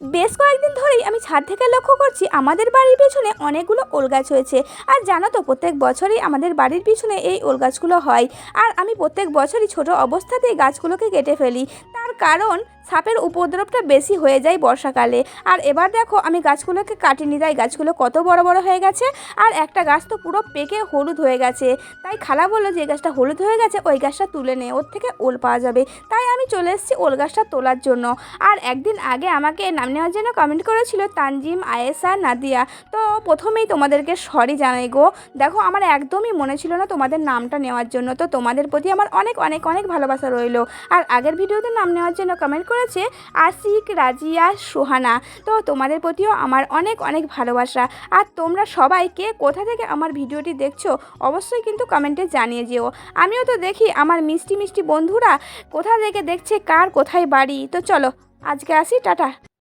বেশ কয়েকদিন ধরেই আমি ছাদ থেকে লক্ষ্য করছি আমাদের বাড়ির পিছনে অনেকগুলো ওল গাছ হয়েছে। আর জানো তো, প্রত্যেক বছরই আমাদের বাড়ির পিছনে এই ওল গাছগুলো হয়। আর আমি প্রত্যেক বছরই ছোট অবস্থাতেই গাছগুলোকে কেটে ফেলি। তার কারণ সাপের উপদ্রবটা বেশি হয়ে যায় বর্ষাকালে। আর এবার দেখো, আমি গাছগুলোকে কাটিনি, তাই গাছগুলো কত বড় বড় হয়ে গেছে। আর একটা গাছ তো পুরো পেকে হলুদ হয়ে গেছে। তাই খালা বলল যে গাছটা হলুদ হয়ে গেছে, ওই গাছটা তুলে নে, ওর থেকে ওল পাওয়া যাবে। তাই আমি চলে এসেছি ওল গাছটা তোলার জন্য। আর একদিন আগে আমাকে নাম নেওয়ার জন্য কমেন্ট করেছিল তানজিম আয়েসা নাদিয়া। তো প্রথমেই তোমাদেরকে সরি জানাই গো। দেখো, আমার একদমই মনে ছিল না তোমাদের নামটা নেওয়ার জন্য। তো তোমাদের প্রতি আমার অনেক অনেক অনেক ভালোবাসা রইল। আর আগের ভিডিওতে নাম নেওয়ার জন্য কমেন্ট করেছে আশিক, রাজিয়া, সোহানা। তো তোমাদের প্রতিও আমার অনেক অনেক ভালোবাসা। আর তোমরা সবাইকে কোথা থেকে আমার ভিডিওটি দেখছ অবশ্যই কিন্তু কমেন্টে জানিয়ে যেও। আমিও তো দেখি আমার মিষ্টি মিষ্টি বন্ধুরা কোথা থেকে দেখছে, কার কোথায় বাড়ি। তো চলো, আজকে আসি, টাটা।